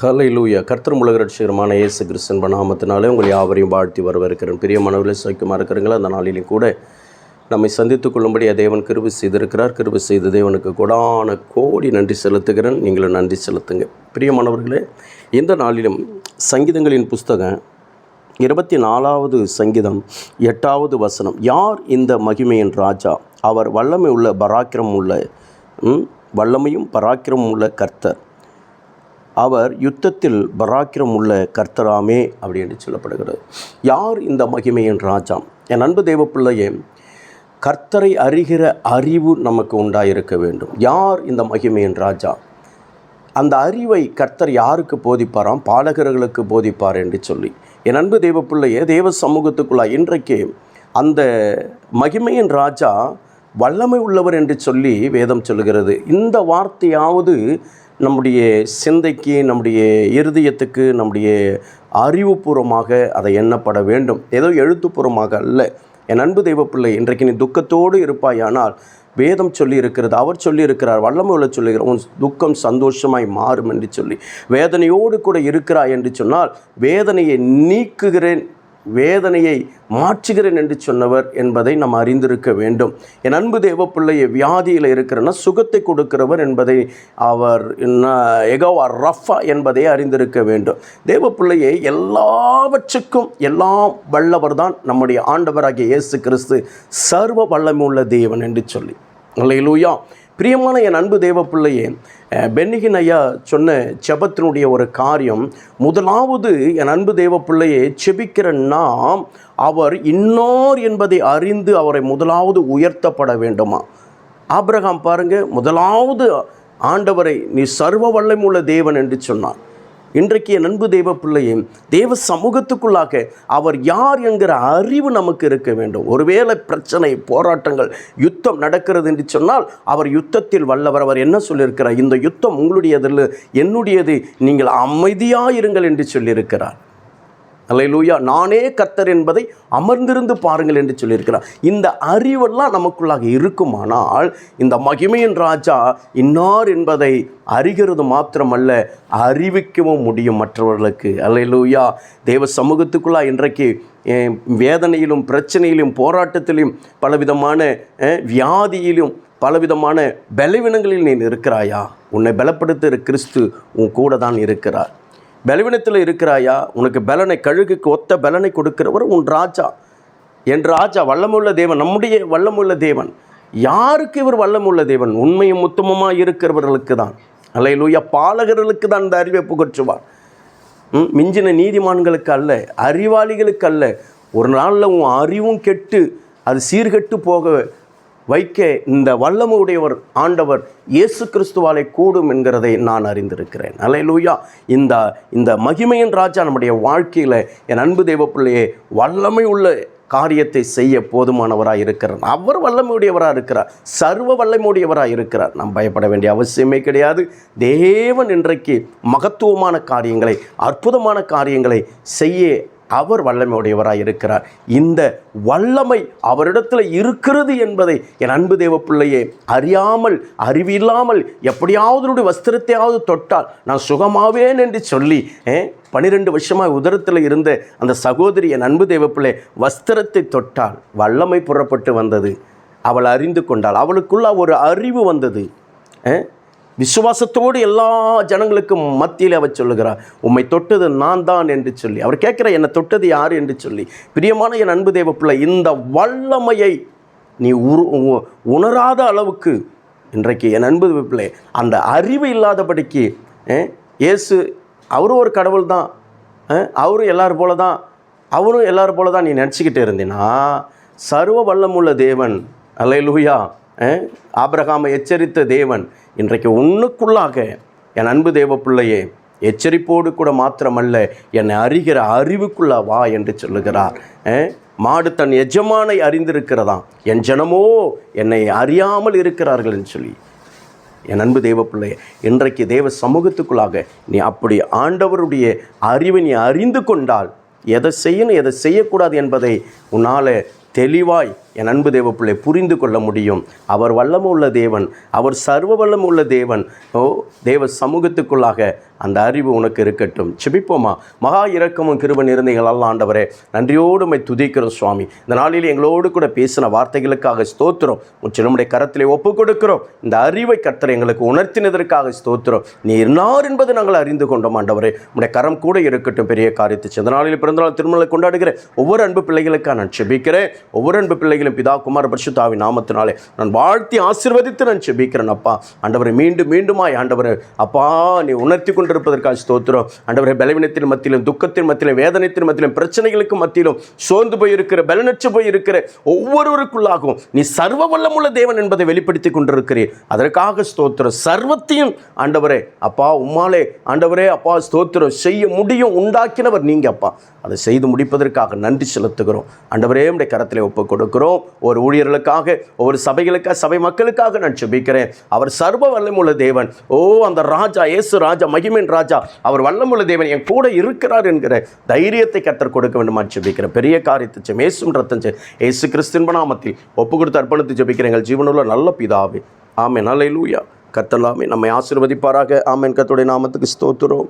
ஹலை லூயா கர்த்தர் உலக ரட்சகரமான இயேசு கிறிஸ்தன் நாமத்தினாலே உங்கள் யாவரையும் வாழ்த்தி வரவேற்கிறேன். பிரிய மனவிலே சௌக்கியமாக இருக்கிறீங்களா? அந்த நாளிலும் கூட நம்மை சந்தித்துக் கொள்ளும்படி தேவன் கிருபி செய்திருக்கிறார். கிருபி செய்த தேவனுக்கு கொடான கோடி நன்றி செலுத்துகிறேன். நீங்களும் நன்றி செலுத்துங்க. பிரியமானவர்களே இந்த நாளிலும் சங்கீதங்களின் புஸ்தகம் இருபத்தி நாலாவது சங்கீதம் எட்டாவது வசனம். யார் இந்த மகிமையின் ராஜா? அவர் வல்லமை உள்ள பராக்கிரம் உள்ள வல்லமையும் பராக்கிரமும் உள்ள கர்த்தர். அவர் யுத்தத்தில் பராக்கிரம் உள்ள கர்த்தராமே அப்படி என்று சொல்லப்படுகிறது. யார் இந்த மகிமையின் ராஜா? என் அன்பு தேவ பிள்ளையே கர்த்தரை அறிகிற அறிவு நமக்கு உண்டாயிருக்க வேண்டும். யார் இந்த மகிமையின் ராஜா? அந்த அறிவை கர்த்தர் யாருக்கு போதிப்பாராம்? பாடகர்களுக்கு போதிப்பார் என்று சொல்லி. என் அன்பு தேவ பிள்ளையே தேவ சமூகத்துக்குள்ளா இன்றைக்கு அந்த மகிமையின் ராஜா வல்லமை உள்ளவர் என்று சொல்லி வேதம் சொல்லுகிறது. இந்த வார்த்தையாவது நம்முடைய சிந்தைக்கு நம்முடைய இருதயத்துக்கு நம்முடைய அறிவுபூர்வமாக அதை எண்ணப்பட வேண்டும். ஏதோ எழுத்துப்பூர்வமாக அல்ல. என் அன்பு தெய்வ பிள்ளை இன்றைக்கு நீ துக்கத்தோடு இருப்பாயானால் வேதம் சொல்லி இருக்கிறது அவர் சொல்லி இருக்கிறார் வல்லமை உள்ள சொல்லுகிறார் உன் துக்கம் சந்தோஷமாய் மாறும் என்று சொல்லி. வேதனையோடு கூட இருக்கிறாய் என்று சொன்னால் வேதனையை நீக்குகிறேன் வேதனையை மாற்றுகிறேன் என்று சொன்னவர் என்பதை நாம் அறிந்திருக்க வேண்டும். என் அன்பு தேவ பிள்ளையை வியாதியில் இருக்கிறன்னா சுகத்தை கொடுக்கிறவர் என்பதை அவர் எகவா ரஃபா என்பதை அறிந்திருக்க வேண்டும். தேவ பிள்ளையை எல்லாவற்றுக்கும் எல்லாம் வல்லவர் தான் நம்முடைய ஆண்டவராகிய இயேசு கிறிஸ்து. சர்வ வல்லமுள்ள தேவன் என்று சொல்லி. அல்லையிலூயா பிரியமான என் அன்பு தேவ பிள்ளையே பென்னிகின் ஐயா சொன்ன செபத்தினுடைய ஒரு காரியம் முதலாவது என் அன்பு தேவ செபிக்கிற நாம் அவர் இன்னார் என்பதை அறிந்து அவரை முதலாவது உயர்த்தப்பட வேண்டுமா? ஆபிரகாம் பாருங்க முதலாவது ஆண்டவரை நீ சர்வ வல்லமுள்ள தேவன் என்று சொன்னான் இன்றைக்கு நண்பு தெய்வ தேவ தேவ சமூகத்துக்குள்ளாக அவர் யார் என்கிற அறிவு நமக்கு இருக்க வேண்டும். ஒருவேளை பிரச்சனை போராட்டங்கள் யுத்தம் நடக்கிறது என்று சொன்னால் அவர் யுத்தத்தில் வல்லவர். அவர் என்ன சொல்லியிருக்கிறார்? இந்த யுத்தம் உங்களுடையதில் என்னுடையது. நீங்கள் அமைதியாயிருங்கள் என்று சொல்லியிருக்கிறார். அல்லேலூயா நானே கத்தர் என்பதை அமர்ந்திருந்து பாருங்கள் என்று சொல்லியிருக்கிறார். இந்த அறிவெல்லாம் நமக்குள்ளாக இருக்குமானால் இந்த மகிமையின் ராஜா இன்னார் என்பதை அறிகிறது மாத்திரமல்ல அறிவிக்கவும் முடியும் மற்றவர்களுக்கு. அல்லேலூயா தேவ சமூகத்துக்குள்ளா இன்றைக்கு வேதனையிலும் பிரச்சனையிலும் போராட்டத்திலும் பலவிதமான வியாதியிலும் பலவிதமான பலவீனங்களில் நீ இருக்கிறாயா உன்னை பலப்படுத்துகிற கிறிஸ்து உன் கூட தான் இருக்கிறார். பலவீனத்தில் இருக்கிறாயா? உனக்கு பலனை கழுகுக்கு ஒத்த பலனை கொடுக்கிறவர் உன் ராஜா. என் ராஜா வல்லமுள்ள தேவன் நம்முடைய வல்லமுள்ள தேவன். யாருக்கு இவர் வல்லமுள்ள தேவன்? உண்மையும் உத்தமமாக இருக்கிறவர்களுக்கு தான். அல்லையிலூயா பாலகர்களுக்கு தான் இந்த அறிவை புகற்றுவார். ம், மிஞ்சின நீதிமான்களுக்கு அல்ல அறிவாளிகளுக்கு அல்ல. ஒரு நாளில் உன் அறிவும் கெட்டு அது சீர்கெட்டு போக வைக்க இந்த வல்லமுடையவர் ஆண்டவர் இயேசு கிறிஸ்துவாலே கூடும் என்கிறதை நான் அறிந்திருக்கிறேன். அல்லேலூயா இந்த இந்த மகிமையின் ராஜா நம்முடைய வாழ்க்கையில் என் அன்பு தெய்வ பிள்ளையே வல்லமை உள்ள காரியத்தை செய்ய போதுமானவராக இருக்கிறார். அவர் வல்லமையுடையவராக இருக்கிறார். சர்வ வல்லமையுடையவராக இருக்கிறார். நாம் பயப்பட வேண்டிய அவசியமே கிடையாது. தேவன் இன்றைக்கு மகத்துவமான காரியங்களை அற்புதமான காரியங்களை செய்ய அவர் வல்லமையுடையவராக இருக்கிறார். இந்த வல்லமை அவரிடத்தில் இருக்கிறது என்பதை என் அன்பு தேவ பிள்ளையே அறியாமல் அறிவில்லாமல் எப்படியாவது வஸ்திரத்தையாவது தொட்டால் நான் சுகமாவேன் என்று சொல்லி பனிரெண்டு வருஷமாக உதரத்தில் இருந்த அந்த சகோதரி என் அன்பு தேவ பிள்ளை வஸ்திரத்தை தொட்டால் வல்லமை புறப்பட்டு வந்தது. அவள் அறிந்து கொண்டாள். அவளுக்குள்ள ஒரு அறிவு வந்தது. விசுவாசத்தோடு எல்லா ஜனங்களுக்கும் மத்தியில் அவர் சொல்லுகிறார் உம்மை தொட்டது நான் தான் என்று சொல்லி. அவர் கேட்குற என்னை தொட்டது யார்? என்று சொல்லி. பிரியமான என் அன்பு தேவ பிள்ளை இந்த வல்லமையை நீ உரு உணராத அளவுக்கு இன்றைக்கு என் அன்பு பிள்ளை அந்த அறிவு இல்லாதபடிக்கு இயேசு அவரும் ஒரு கடவுள் தான். அவரும் எல்லாரும் போல தான். அவரும் எல்லாரும் போல தான் நீ நினச்சிக்கிட்டு இருந்தீன்னா சர்வ வல்லமுள்ள தேவன் அலை அஹ், ஆபிரகாமை எச்சரித்த தேவன் இன்றைக்கு உன்னுக்குள்ளாக என் அன்பு தேவ பிள்ளையே எச்சரிப்போடு கூட மாத்திரமல்ல என்னை அறிகிற அறிவுக்குள்ள வா என்று சொல்லுகிறார். மாடு தன் எஜமானை அறிந்திருக்கிறதாம். என் ஜனமோ என்னை அறியாமல் இருக்கிறார்கள் என்று சொல்லி. என் அன்பு தேவ இன்றைக்கு தேவ சமூகத்துக்குள்ளாக நீ அப்படி ஆண்டவருடைய அறிவை நீ அறிந்து கொண்டால் எதை செய்யணும் எதை செய்யக்கூடாது என்பதை உன்னால் தெளிவாய் என் அன்பு தேவ பிள்ளை புரிந்து கொள்ள முடியும். அவர் வல்லமுள்ள தேவன் அவர் சர்வ வல்லமுள்ள தேவன். ஓ தேவ சமூகத்துக்குள்ளாக அந்த அறிவு உனக்கு இருக்கட்டும். செபிப்போமா? மகா இரக்கமும் கிருப நிறந்தைகள் அல்ல ஆண்டவரே நன்றியோடு மை துதிக்கிறோம் சுவாமி. இந்த நாளில் எங்களோடு கூட பேசின வார்த்தைகளுக்காக ஸ்தோத்திரம். உன் கரத்திலே ஒப்பு கொடுக்கிறோம் இந்த அறிவை கத்தரை எங்களுக்கு உணர்த்தினதற்காக ஸ்தோத்திரம். நீ இருந்தார் என்பது நாங்கள் அறிந்து கொண்டோம் ஆண்டவரே. உடைய கரம் கூட இருக்கட்டும் பெரிய காரியத்தை இந்த நாளில் பிறந்தநாள் திருமலை கொண்டாடுகிற ஒவ்வொரு அன்பு பிள்ளைகளுக்காக நான் செபிக்கிறேன். ஒவ்வொரு அன்பு பிள்ளைகளும் பிதா குமார பரிசுத்தாவி நாமத்தினாலே நான் வாழ்த்தி ஆசிர்வதித்து நான் செபிக்கிறேன் அப்பா. ஆண்டவரை மீண்டும் மீண்டுமாய் ஆண்டவரை அப்பா நீ உணர்த்தி கொண்டிருப்பதற்காக ஸ்தோத்திரம். ஆண்டவரை பலவீனத்தின் மத்தியிலும் துக்கத்தின் மத்தியிலும் வேதனைத்தின் மத்தியிலும் பிரச்சனைகளுக்கு மத்தியிலும் சோர்ந்து போயிருக்கிற பலனற்று போயிருக்கிற ஒவ்வொருவருக்குள்ளாகவும் நீ சர்வ வல்லமுள்ள தேவன் என்பதை வெளிப்படுத்தி கொண்டிருக்கிறீர். அதற்காக ஸ்தோத்திரம். சர்வத்தையும் ஆண்டவரே அப்பா உம்மாலே ஆண்டவரே அப்பா ஸ்தோத்திரம் செய்ய முடியும் உண்டாக்கினவர் நீங்க அப்பா. அதை செய்து முடிப்பதற்காக நன்றி செலுத்துகிறோம். ஆண்டவரே உடைய கரத்திலே ஒப்புக் கொடுக்கிறோம். ஒரு ஊழியர்களுக்காக ஒவ்வொரு சபைகளுக்காக சபை மக்களுக்காக நான் ஜெபிக்கிறேன். அவர் சர்வ வல்லமுள்ள தேவன். ஓ அந்த ராஜா இயேசு ராஜா மகிமின் ராஜா அவர் வல்லமுள்ள தேவன் என் கூட இருக்கிறார் என்கிற தைரியத்தை கத்தர் கொடுக்க வேண்டுமா ஜெபிக்கிறேன். பெரிய காரியத்தை செம் ஏசும் ரத்தம் ஏசு கிறிஸ்தின் நாமத்தில் ஒப்பு கொடுத்து அர்ப்பணித்து ஜெபிக்கிறேன். எங்கள் ஜீவனுள்ள நல்ல பிதாவே. ஆமே நல்ல லூயா கத்தலாமே நம்மை ஆசிர்வதிப்பாராக. ஆமேன். கத்துடைய நாமத்துக்கு ஸ்தோத்துறோம்